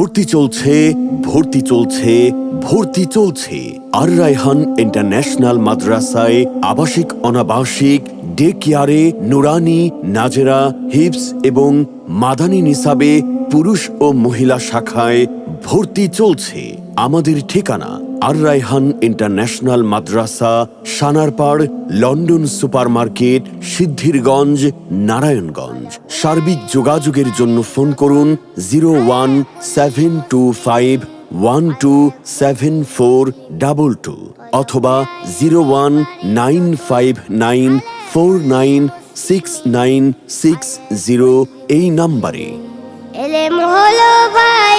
ভর্তি চলছে ভর্তি চলছে ভর্তি চলছে। আর রায়হান ইন্টারন্যাশনাল মাদ্রাসায় আবাসিক, অনাবাসিক ডে কেয়ারে নুরানি, নাজেরা, হিপস এবং মাদানি নিসাবে পুরুষ ও মহিলা শাখায় ভর্তি চলছে। আমাদের ঠিকানা আর রায়হান ইন্টারন্যাশনাল মাদ্রাসা, সানারপাড়, লন্ডন সুপারমার্কেট, সিদ্ধিরগঞ্জ, নারায়ণগঞ্জ। সার্বিক যোগাযোগের জন্য ফোন করুন zero one seven two five one two seven four double two অথবা zero one nine five nine four nine six nine six zero এই নাম্বারে। হলো ভাই